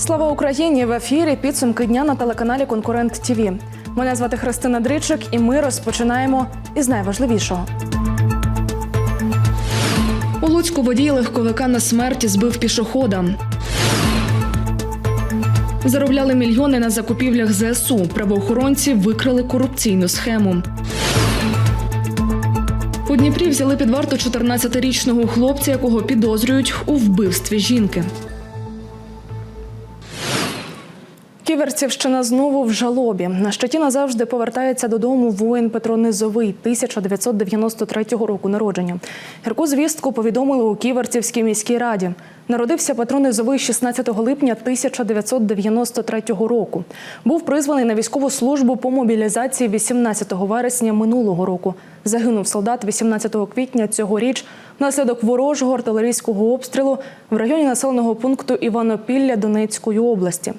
Слава Україні! В ефірі підсумки дня на телеканалі Конкурент ТІВІ. Мене звати Христина Дричик, і ми розпочинаємо із найважливішого. У Луцьку водій легковика на смерть збив пішохода. Заробляли мільйони на закупівлях ЗСУ. Правоохоронці викрили корупційну схему. У Дніпрі взяли під варту 14-річного хлопця, якого підозрюють у вбивстві жінки. Ківерцівщина знову в жалобі. На щиті назавжди повертається додому воїн Петро Низовий 1993 року народження. Гірку звістку повідомили у Ківерцівській міській раді. Народився Петро Низовий 16 липня 1993 року. Був призваний на військову службу по мобілізації 18 вересня минулого року. Загинув солдат 18 квітня цьогоріч внаслідок ворожого артилерійського обстрілу в районі населеного пункту Іванопілля Донецької області.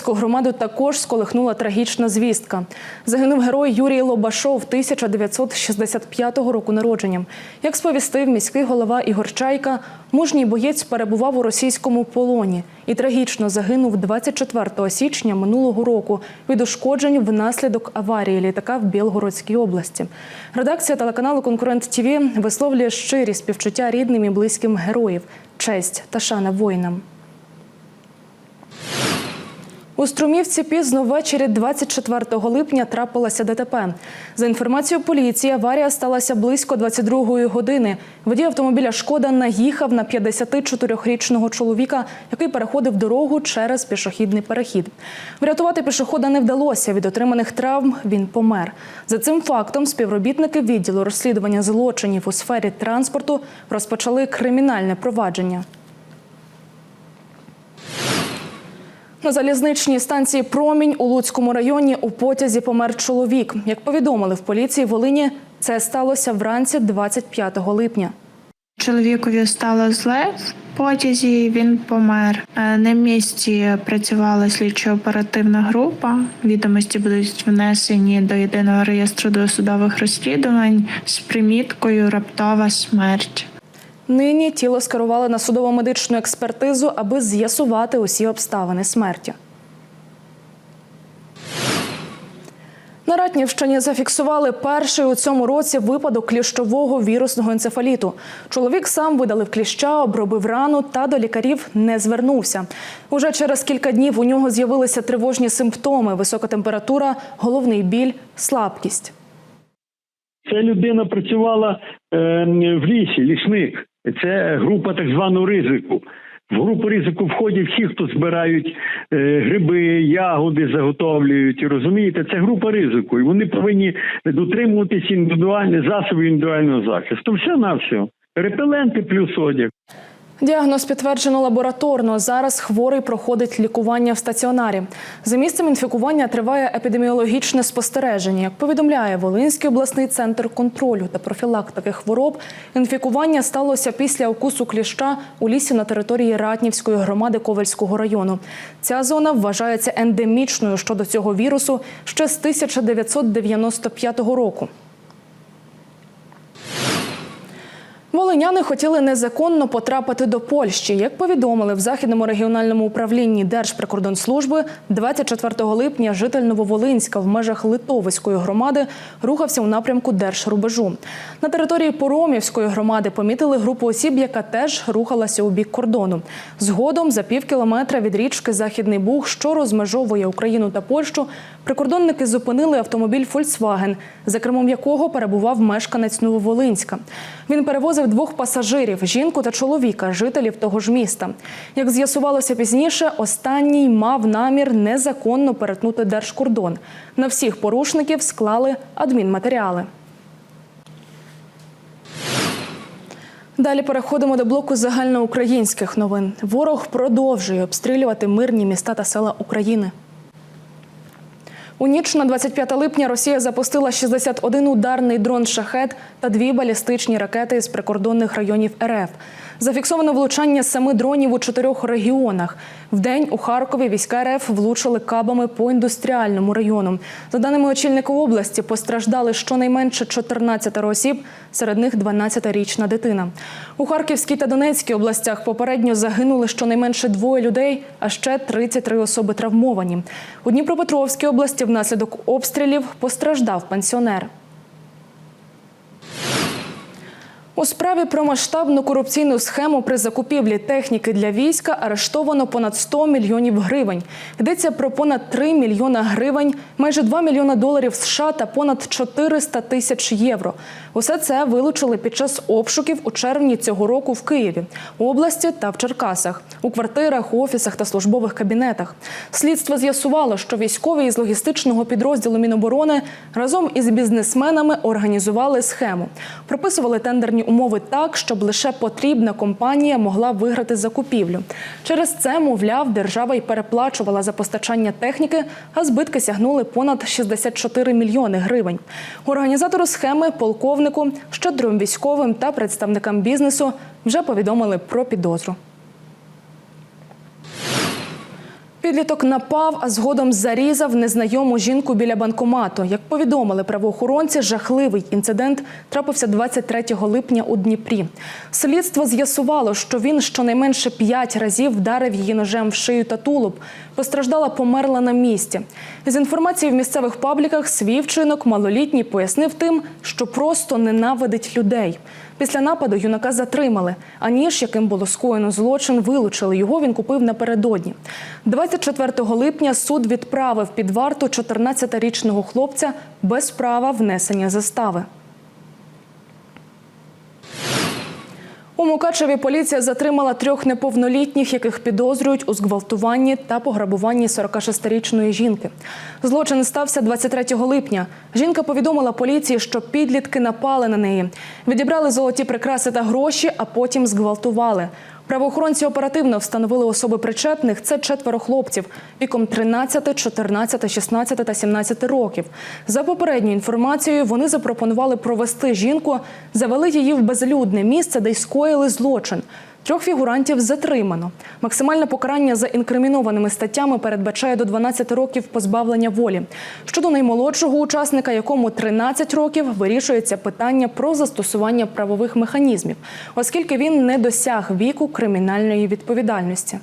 Ковальську громаду також сколихнула трагічна звістка. Загинув герой Юрій Лобашов 1965 року народження. Як сповістив міський голова Ігор Чайка, мужній боєць перебував у російському полоні і трагічно загинув 24 січня минулого року від ушкоджень внаслідок аварії літака в Білгородській області. Редакція телеканалу Конкурент ТІВІ висловлює щирі співчуття рідним і близьким героїв, честь та шана воїнам. У Струмівці пізно ввечері 24 липня трапилося ДТП. За інформацією поліції, аварія сталася близько 22-ї години. Водій автомобіля Шкода наїхав на 54-річного чоловіка, який переходив дорогу через пішохідний перехід. Врятувати пішохода не вдалося. Від отриманих травм він помер. За цим фактом співробітники відділу розслідування злочинів у сфері транспорту розпочали кримінальне провадження. На залізничній станції Промінь у Луцькому районі у потязі помер чоловік. Як повідомили в поліції Волині, це сталося вранці 25 липня. Чоловікові стало зле в потязі. Він помер. Е, На місці працювала слідчо-оперативна група. Відомості будуть внесені до єдиного реєстру досудових розслідувань з приміткою Раптова смерть. Нині тіло скерували на судово-медичну експертизу, аби з'ясувати усі обставини смерті. На Ратнівщині зафіксували перший у цьому році випадок кліщового вірусного енцефаліту. Чоловік сам видалив кліща, обробив рану та до лікарів не звернувся. Уже через кілька днів у нього з'явилися тривожні симптоми: висока температура, головний біль, слабкість. Ця людина працювала е, в лісі, лісник. Це група так званого ризику. В групу ризику входять всі, хто збирають е, гриби, ягоди, заготовлюють. Розумієте, це група ризику. І вони повинні дотримуватись індивідуальних засобів індивідуального захисту. Все на все. Репеленти плюс одяг. Діагноз підтверджено лабораторно. Зараз хворий проходить лікування в стаціонарі. За місцем інфікування триває епідеміологічне спостереження. Як повідомляє Волинський обласний центр контролю та профілактики хвороб, інфікування сталося після укусу кліща у лісі на території Ратнівської громади Ковальського району. Ця зона вважається ендемічною щодо цього вірусу ще з 1995 року. Волиняни хотіли незаконно потрапити до Польщі. Як повідомили в західному регіональному управлінні Держприкордонслужби, 24 липня житель Нововолинська в межах Литовської громади рухався у напрямку держрубежу. На території Поромівської громади помітили групу осіб, яка теж рухалася у бік кордону. Згодом за пів кілометра від річки Західний Буг, що розмежовує Україну та Польщу, прикордонники зупинили автомобіль Фольксваген, за кермом якого перебував мешканець Нововолинська. Він перевозив двох пасажирів жінку та чоловіка, жителів того ж міста. Як з'ясувалося пізніше, останній мав намір незаконно перетнути держкордон. На всіх порушників склали адмінматеріали. Далі переходимо до блоку загальноукраїнських новин. Ворог продовжує обстрілювати мирні міста та села України. У ніч на 25 липня Росія запустила 61 ударний дрон шахет та дві балістичні ракети з прикордонних районів РФ. Зафіксовано влучання семи дронів у чотирьох регіонах. Вдень у Харкові війська РФ влучили кабами по індустріальному району. За даними очільника області, постраждали щонайменше 14 осіб, серед них 12-річна дитина. У Харківській та Донецькій областях попередньо загинули щонайменше двоє людей, а ще 33 особи травмовані. У Дніпропетровській області внаслідок обстрілів постраждав пенсіонер. У справі про масштабну корупційну схему при закупівлі техніки для війська арештовано понад 100 мільйонів гривень. Йдеться про понад 3 мільйона гривень, майже 2 мільйона доларів США та понад 400 тисяч євро. Усе це вилучили під час обшуків у червні цього року в Києві, області та в Черкасах, у квартирах, офісах та службових кабінетах. Слідство з'ясувало, що військові із логістичного підрозділу Міноборони разом із бізнесменами організували схему, прописували тендерні умови так, щоб лише потрібна компанія могла виграти закупівлю. Через це, мовляв, держава й переплачувала за постачання техніки, а збитки сягнули понад 64 мільйони гривень. Організатору схеми, полковнику, щедрим військовим та представникам бізнесу вже повідомили про підозру. Підліток напав, а згодом зарізав незнайому жінку біля банкомату. Як повідомили правоохоронці, жахливий інцидент трапився 23 липня у Дніпрі. Слідство з'ясувало, що він щонайменше п'ять разів вдарив її ножем в шию та тулуб. Постраждала померла на місці. З інформації в місцевих пабліках свій вчинок малолітній пояснив тим, що просто ненавидить людей. Після нападу юнака затримали, а ніж, яким було скоєно злочин, вилучили. Його він купив напередодні. 24 липня суд відправив під варту 14-річного хлопця без права внесення застави. У Мукачеві поліція затримала трьох неповнолітніх, яких підозрюють у зґвалтуванні та пограбуванні 46-річної жінки. Злочин стався 23 липня. Жінка повідомила поліції, що підлітки напали на неї, відібрали золоті прикраси та гроші, а потім зґвалтували. Правоохоронці оперативно встановили особи причетних. Це четверо хлопців віком 13, 14, 16 та 17 років. За попередньою інформацією, вони запропонували провести жінку, завели її в безлюдне місце, де й скоїли злочин. Трьох фігурантів затримано. Максимальне покарання за інкримінованими статтями передбачає до 12 років позбавлення волі. Щодо наймолодшого учасника, якому 13 років, вирішується питання про застосування правових механізмів, оскільки він не досяг віку кримінальної відповідальності.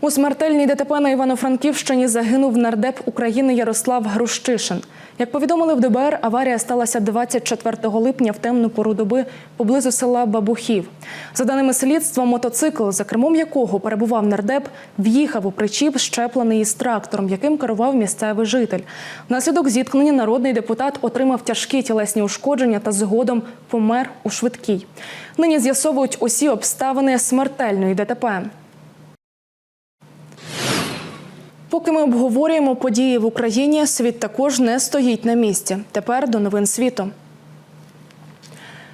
У смертельній ДТП на Івано-Франківщині загинув нардеп України Ярослав Грущишин. Як повідомили в ДБР, аварія сталася 24 липня в темну пору доби поблизу села Бабухів. За даними слідства, мотоцикл, за кермом якого перебував нардеп, в'їхав у причіп, щеплений із трактором, яким керував місцевий житель. Внаслідок зіткнення народний депутат отримав тяжкі тілесні ушкодження та згодом помер у швидкій. Нині з'ясовують усі обставини смертельної ДТП. Поки ми обговорюємо події в Україні, світ також не стоїть на місці. Тепер до новин світу.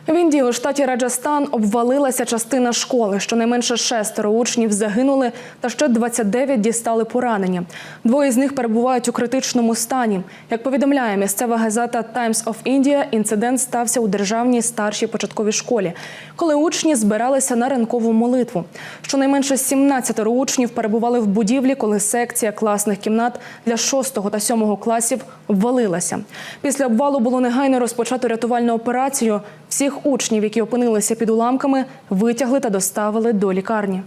В Індії у штаті Раджастан обвалилася частина школи. Щонайменше шестеро учнів загинули, та ще 29 дістали поранення. Двоє з них перебувають у критичному стані. Як повідомляє місцева газета Times of India, інцидент стався у державній старшій початковій школі, коли учні збиралися на ранкову молитву. Щонайменше 17 учнів перебували в будівлі, коли секція класних кімнат для 6 та 7 класів обвалилася. Після обвалу було негайно розпочато рятувальну операцію. Всіх учнів, які опинилися під уламками, витягли та доставили до лікарні.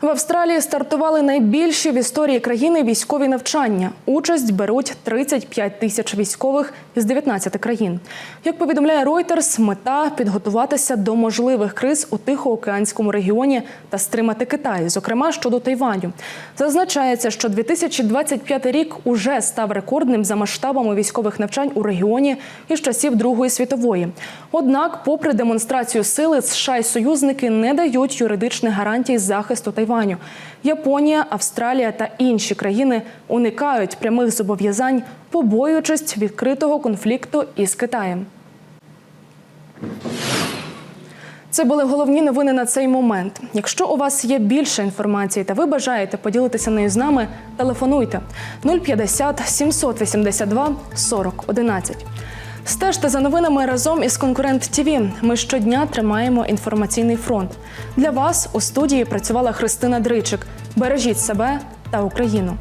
В Австралії стартували найбільші в історії країни військові навчання. Участь беруть 35 тисяч військових із 19 країн. Як повідомляє Reuters, мета підготуватися до можливих криз у Тихоокеанському регіоні та стримати Китай, зокрема щодо Тайваню. Зазначається, що 2025 рік уже став рекордним за масштабами військових навчань у регіоні із часів Другої світової. Однак, попри демонстрацію сили, США й союзники не дають юридичних гарантій захисту Тайваню. Японія, Австралія та інші країни уникають прямих зобов'язань, побоюючись відкритого конфлікту із Китаєм. Це були головні новини на цей момент. Якщо у вас є більше інформації та ви бажаєте поділитися нею з нами, телефонуйте 050 782 40 11. Стежте за новинами разом із конкурент ТІВІ. Ми щодня тримаємо інформаційний фронт. Для вас у студії працювала Христина Дричик. Бережіть себе та Україну.